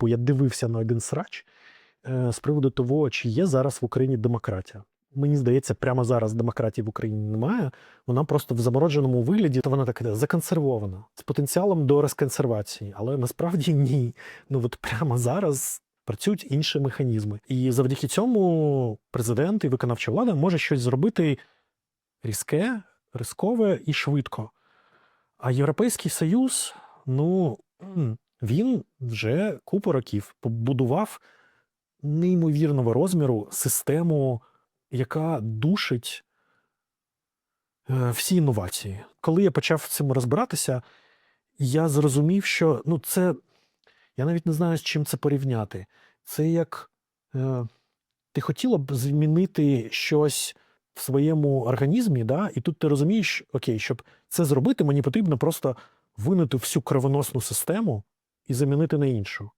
бо я дивився на один срач е, з приводу того, чи є зараз в Україні демократія. Мені здається, прямо зараз демократії в Україні немає. Вона просто в замородженому вигляді, то вона так іде, законсервована з потенціалом до розконсервації, але насправді ні. Ну от прямо зараз працюють інші механізми. І завдяки цьому президент і виконавча влада може щось зробити різке, рискове і швидко. А Європейський Союз, ну він вже купу років побудував неймовірного розміру систему, яка душить е, всі інновації. Коли я почав цьому розбиратися, я зрозумів, що ну, це я навіть не знаю, з чим це порівняти. Це як е, ти хотіла б змінити щось в своєму організмі, да? і тут ти розумієш, окей, щоб це зробити, мені потрібно просто винути всю кровоносну систему і замінити на іншу.